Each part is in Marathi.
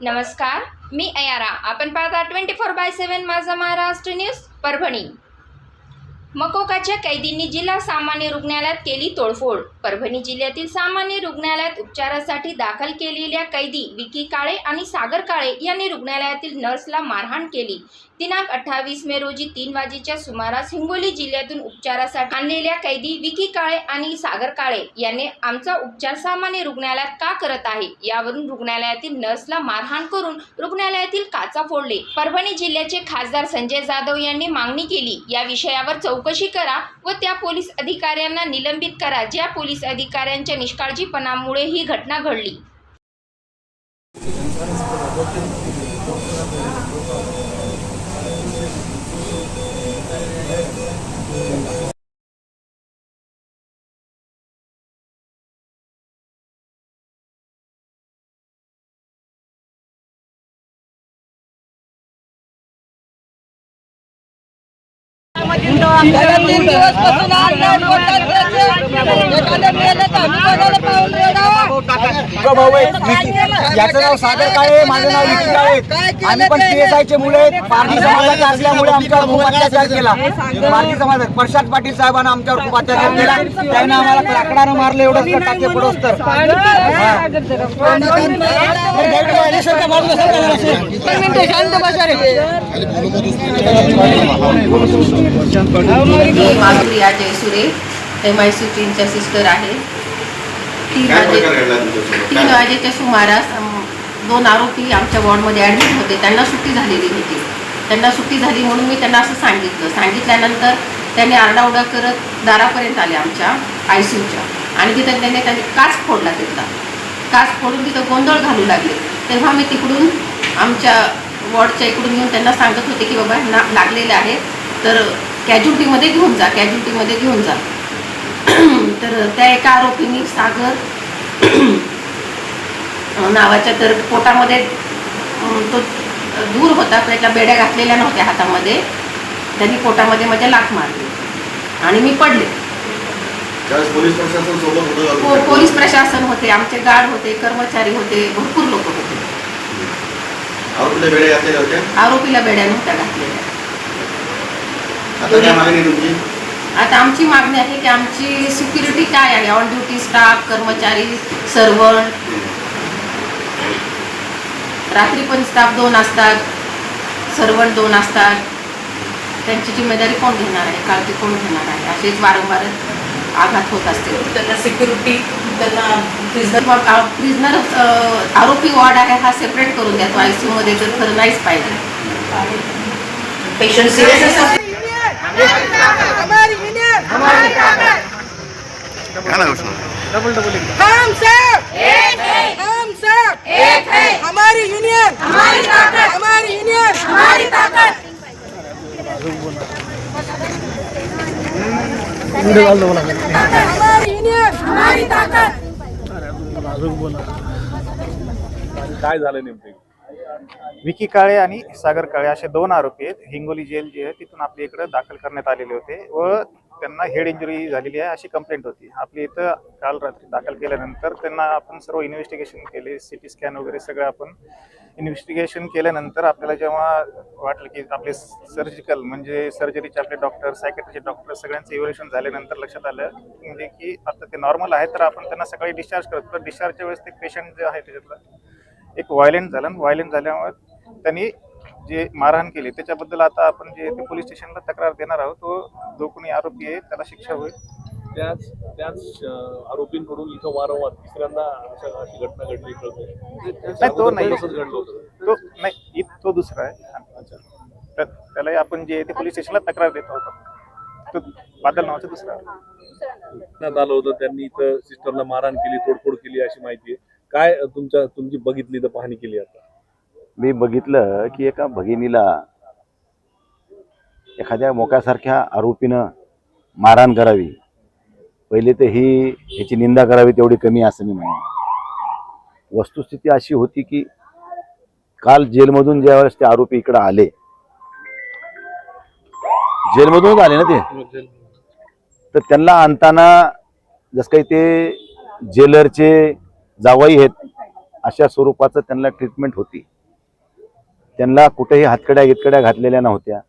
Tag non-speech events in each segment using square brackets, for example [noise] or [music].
नमस्कार मी अयारा. आपण पाहता ट्वेंटी फोर बाय सेवन माझा महाराष्ट्र न्यूज परभणी. मकोकाच्या कैदींनी जिल्हा सामान्य रुग्णालयात केली तोडफोड. परभणी जिल्ह्यातील सामान्य रुग्णालयात उपचारासाठी दाखल केलेल्या कैदी विकी काळे आणि सागर काळे यांनी रुग्णालयातील नर्सला मारहाण केली. दिनांक अठ्ठावीस मे रोजी तीन वाजेच्या सुमारास हिंगोली जिल्ह्यातून उपचारासाठी आणलेल्या कैदी विकी काळे आणि सागर काळे यांनी आमचा उपचार सामान्य रुग्णालयात का करत आहे? यावरून रुग्णालयातील नर्सला मारहाण करून रुग्णालयातील काचा फोडले. परभणी जिल्ह्याचे खासदार संजय जाधव यांनी मागणी केली. या विषयावर चौकशी करा व त्या पोलीस अधिकाऱ्यांना निलंबित करा. ज्या पोलीस अधिकाऱ्यांच्या निष्काळजीपणामुळे ही घटना घडली. त्याला तीन दिवसपासून आज नाही पोटात त्याचे. एखादं मेलं तर आम्ही कोणाला पाहून रडावं? तुझं भाऊ आहे याचं नाव सागर काळे माझं नाव विकी काळे आम्ही पण पीएसआय चे मुलं आहेत. पारधी समाजाचे असल्यामुळे आमच्यावर खूप अत्याचार केला. पारधी समाजात प्रशांत पाटील साहेबांना आमच्यावर खूप अत्याचार केला. त्याने आम्हाला लाकडानं मारलं एवढं टाके पडोस तर शांत बसा रे. जयसुरे एम आय सी टीमच्या सिस्टर आहे. तीन वाजे? तीन वाजेच्या सुमारास दोन आरोपी आमच्या वॉर्डमध्ये ॲडमिट होते. त्यांना सुट्टी झालेली होती. त्यांना सुट्टी झाली म्हणून मी त्यांना असं सांगितलं. सांगितल्यानंतर त्यांनी आरडाओरडा करत दारापर्यंत आले आमच्या आय सी यूच्या आणि तिथं त्यांनी त्यांनी काच फोडला तिथला. काच फोडून तिथं गोंधळ घालू लागले. तेव्हा मी तिकडून आमच्या वॉर्डच्या इकडून येऊन त्यांना सांगत होते की बाबा ह्यांना लागलेले आहे तर कॅज्युल्टीमध्ये घेऊन जा कॅज्युल्टीमध्ये घेऊन जा. [clears throat] तर त्या एका आरोपींनी सागर नावाच्या तर पोटामध्ये तो दूर होता त्याच्या बेड्या घातलेल्या नव्हत्या हातामध्ये. त्यांनी पोटामध्ये माझ्या लाथ मारली. आणि मी पडले. त्यावेळेस पोलीस प्रशासन होतं आमचे गार्ड होते कर्मचारी होते भरपूर लोक होते. आरोपीला बेड्या नव्हत्या घातलेल्या. आता आमची मागणी आहे की काय आहे ऑन ड्युटी स्टाफ कर्मचारी सर्वंट रात्री पण स्टाफ दोन असतात सर्वंट दोन असतात. त्यांची जिम्मेदारी कोण घेणार आहे? काळजी कोण घेणार आहे? असेच वारंवार आघात होत असतील. त्यांना सिक्युरिटी त्यांना प्रिझनर प्रिझनर आरोपी वॉर्ड आहे हा सेपरेट करून द्या. तो आय सी मध्ये तर खरं नाहीच पाहिजे पेशंट सिरियस असतात हमारी यूनियन काय नाव आहे? हम सब हम सब हमारी यूनियन। हमारी यूनियन। हमारी ताकत। हमारी यूनियन। हमारी ताकत। काय झालं नेमकं? विकी काळे आणि सागर काळे असे दोन आरोपी आहेत. हिंगोली जेल जी आहे तिथून आपल्या इकडे दाखल करण्यात आलेले होते व त्यांना हेड इंजुरी झालेली आहे अशी कंप्लेंट होती. आपली इथं काल रात्री दाखल केल्यानंतर त्यांना आपण सर्व इन्व्हेस्टिगेशन केले सिटी स्कॅन वगैरे सगळं आपण इन्व्हेस्टिगेशन केल्यानंतर आपल्याला जेव्हा वाटलं की आपले सर्जिकल म्हणजे सर्जरीचे आपले डॉक्टर सायकॅट्रीचे डॉक्टर सगळ्यांचं इव्हॅल्युएशन झाल्यानंतर लक्षात आलं म्हणजे की आता ते नॉर्मल आहे तर आपण त्यांना सकाळी डिस्चार्ज करतो. तर डिस्चार्जच्या वेळेस ते पेशंट जे आहे त्याच्यातलं एक व्हायलेंट झालं. व्हायलेंट झाल्यामुळे त्यांनी जे मारहाण केली त्याच्याबद्दल आता आपण जे ते पोलीस स्टेशनला तक्रार देणार आहोत तो जो कोणी आरोपी आहे त्याला शिक्षा होईल. त्याच त्याच आरोपींकडून इथं वारंवार तिसऱ्यांदा अशा घटना घडली कळते. नाही तो नाही. तसंच घडलं होतं. तो नाही इत- तो दुसरा आहे. तर त्याला आपण जे ते पोलीस स्टेशनला तक्रार देत आहोत. तो बादल नावाचा दुसरा आलं होतं त्यांनी इथं सिस्टरला मारहाण केली तोडफोड केली अशी माहिती आहे. काय तुमच्या तुमची बघितली तर पाहणी केली आता? मी बघितलं की एका भगिनीला एखाद्या मोक्यासारख्या आरोपीनं मारहाण करावी. पहिले तर ही ह्याची निंदा करावी तेवढी कमी असं मी म्हणेन. वस्तुस्थिती अशी होती की काल जेलमधून ज्यावेळेस ते आरोपी इकडे आले जेलमधूनच आले ना ते? तर त्यांना आणताना जसं काही ते जेलरचे जावई आहेत अशा स्वरूपाचं त्यांना ट्रीटमेंट होती. त्यांना कुठेही हातकड्या गितकड्या घातलेल्या नव्हत्या.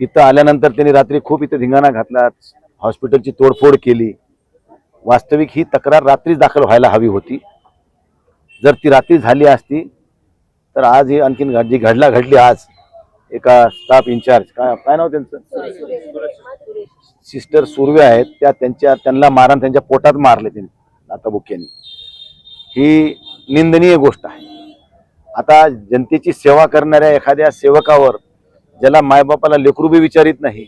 इथं आल्यानंतर त्यांनी रात्री खूप इथं धिंगाणा घातला हॉस्पिटलची तोडफोड केली. वास्तविक ही तक्रार रात्रीच दाखल व्हायला हवी होती. जर ती रात्री झाली असती तर आज ही आणखीन घड- जी घडला घडली आज. एका स्टाफ इन्चार्ज काय काय नाव त्यांचं? सिस्टर सुर्वे आहेत. त्या त्यांच्या त्यांना मारण त्यांच्या पोटात मारले त्यांनी आता बुक्यांनी ही निंदनीय गोष्ट आहे. आता जनतेची सेवा करणाऱ्या एखाद्या सेवकावर ज्याला मायबापाला लेकरू बी विचारित नाही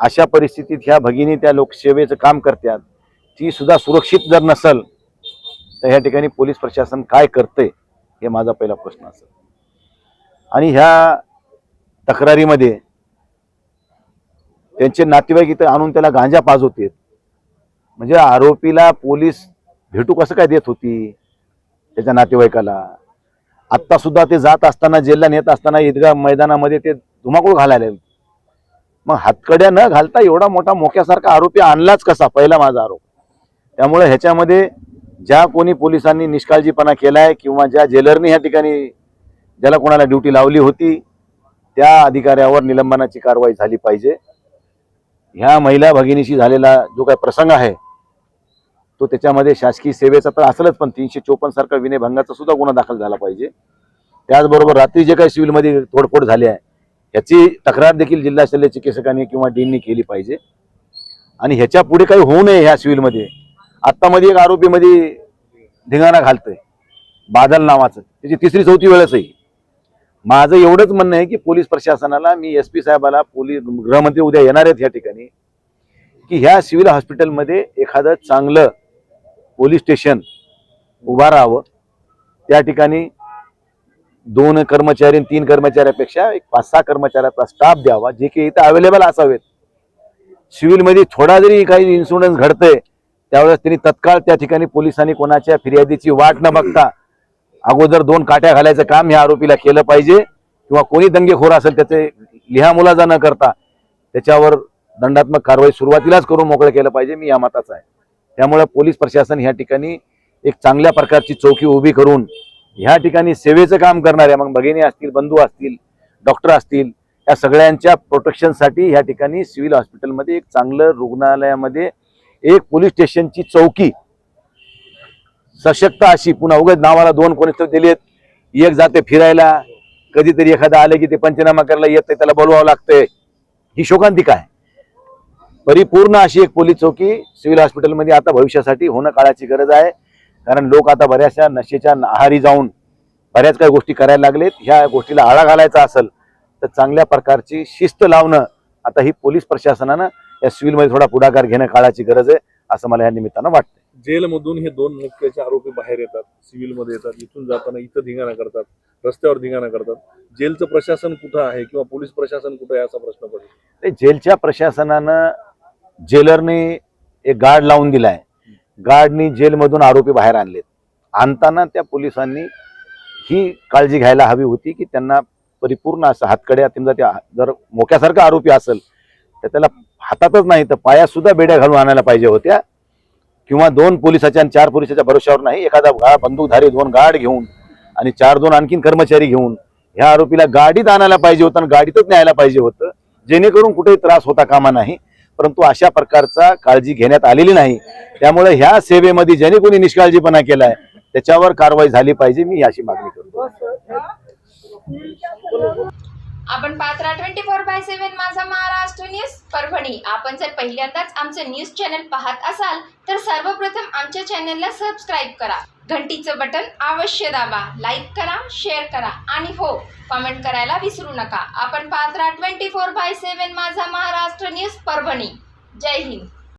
अशा परिस्थितीत ह्या भगिनी त्या लोकसेवेचं काम करतात ती सुद्धा सुरक्षित जर नसल तर ह्या ठिकाणी पोलीस प्रशासन काय करते हे माझा पहिला प्रश्न असेल. आणि ह्या तक्रारीमध्ये त्यांचे नातेवाईक इथं आणून त्याला गांजा पाज होते म्हणजे आरोपीला पोलीस भेटू कसं काय देत होती त्याच्या नातेवाईकाला? आत्ता सुद्धा ते जात असताना जेलला नेत असताना ईदगाह मैदानामध्ये ते धुमाकूळ घालायला मग हातकड्या न घालता एवढा मोठा मोक्यासारखा आरोपी आणलाच कसा? पहिला माझा आरोप. त्यामुळे ह्याच्यामध्ये ज्या कोणी पोलिसांनी निष्काळजीपणा केलाय किंवा ज्या जेलरनी ह्या ठिकाणी ज्याला कोणाला ड्युटी लावली होती त्या अधिकाऱ्यावर निलंबनाची कारवाई झाली पाहिजे. ह्या महिला भगिनीशी झालेला जो काही प्रसंग आहे तो त्याच्यामध्ये शासकीय सेवेचा तर असेलच पण तीनशे चोपन्न सारखा विनयभंगाचा सुद्धा गुन्हा दाखल झाला पाहिजे. त्याचबरोबर रात्री जे काही सिव्हिलमध्ये तोडफोड झाली आहे याची तक्रार देखील जिल्हा शल्य चिकित्सकांनी किंवा डीननी केली पाहिजे. आणि ह्याच्या पुढे काही होऊ नये ह्या सिव्हिलमध्ये. आत्तामध्ये एक आरोपीमध्ये धिंगाणा घालतोय बादल नावाचं. त्याची तिसरी चौथी वेळच आहे माझं एवढंच म्हणणं आहे की पोलीस प्रशासनाला मी एस पी साहेबाला पोलीस गृहमंत्री उद्या येणार आहेत या ठिकाणी की ह्या सिव्हिल हॉस्पिटलमध्ये एखादं चांगलं पोलीस स्टेशन उभा राहावं. त्या ठिकाणी दोन कर्मचारी आणि तीन कर्मचाऱ्यापेक्षा एक पाच सहा कर्मचाऱ्याचा स्टाफ द्यावा जे की इथं अवेलेबल असावेत. सिव्हिलमध्ये थोडा जरी काही इन्सुडन्स घडतंय त्यावेळेस त्यांनी तत्काळ त्या ठिकाणी पोलिसांनी कोणाच्या फिर्यादीची वाट न बघता अगोदर दोन काट्या घालायचं काम ह्या आरोपीला केलं पाहिजे. किंवा कोणी दंगेखोर असेल त्याचे लिहामुलाजा न करता त्याच्यावर दंडात्मक कारवाई सुरुवातीलाच करून मोकळं केलं पाहिजे. मी या मताचा आहे. त्यामुळे पोलीस प्रशासन ह्या ठिकाणी एक चांगल्या प्रकारची चौकी उभी करून ह्या ठिकाणी सेवेचं काम करणाऱ्या मग भगिनी असतील बंधू असतील डॉक्टर असतील या सगळ्यांच्या प्रोटेक्शनसाठी ह्या ठिकाणी सिव्हिल हॉस्पिटलमध्ये एक चांगलं रुग्णालयामध्ये एक पोलीस स्टेशनची चौकी. सशक्त अशी पुन्हा उगाच नावाला दोन कोणी दिलेत. एक जाते फिरायला कधीतरी एखादा आले की ते पंचनामा करायला येत त्याला बोलवावं लागतंय. ही शोकांतिका आहे. परिपूर्ण अशी एक पोलीस चौकी सिव्हिल हॉस्पिटलमध्ये आता भविष्यासाठी होणं काळाची गरज आहे. कारण लोक आता बऱ्याचशा नशेच्या आहारी जाऊन बऱ्याच काही गोष्टी करायला लागलेत. ह्या गोष्टीला आळा घालायचा असेल तर चांगल्या प्रकारची शिस्त लावणं आता ही पोलीस प्रशासनानं या सिव्हिलमध्ये थोडा पुढाकार घेणं काळाची गरज आहे असं मला या निमित्तानं वाटतं जेलमधून हे दोन मुख्याचे आरोपी बाहेर येतात सिव्हिलमध्ये येतात इथून जाताना इथं धिंगाणा करतात रस्त्यावर धिंगाणा करतात. जेलचं प्रशासन कुठं आहे किंवा पोलीस प्रशासन कुठं आहे असा प्रश्न पडतो? ते जेलच्या प्रशासनानं जेलरने एक गार्ड लावून दिलाय. गार्डनी जेलमधून आरोपी बाहेर आणलेत. आणताना त्या पोलिसांनी ही काळजी घ्यायला हवी होती की त्यांना परिपूर्ण असं हातकड्या समजा त्या जर मोक्यासारखा आरोपी असेल तर त्याला हातातच नाही तर पायासुद्धा बेड्या घालून आणायला पाहिजे होत्या. किंवा दोन पोलिसाच्या आणि चार पोलिसाच्या भरोश्यावर नाही एखादा बंदूकधारी दोन गार्ड घेऊन आणि चार दोन आणखीन कर्मचारी घेऊन ह्या आरोपीला गाडीत आणायला पाहिजे होतं आणि गाडीतच न्यायला पाहिजे होतं. जेणेकरून कुठेही त्रास होता कामा नाही. परंतु अशा प्रकारचा काळजी घेण्यात आलेली नाही. त्यामुळे ह्या सेवेमध्ये ज्याने कोणी निष्काळजीपणा केलाय त्याच्यावर कारवाई झाली पाहिजे मी अशी मागणी करतो. आपण पात्रा ट्वेंटी फोर बाय सेव्हन माझा महाराष्ट्र न्यूज परभणी. आपण जर पहिल्यांदाच आमचं न्यूज चॅनल पाहत असाल तर सर्वप्रथम आमच्या चॅनलला सबस्क्राईब करा. घंटीचं बटन अवश्य दाबा. लाईक करा शेअर करा आणि हो कमेंट करायला विसरू नका. आपण पात्रा ट्वेंटी फोर बाय सेव्हन माझा महाराष्ट्र न्यूज परभणी. जय हिंद.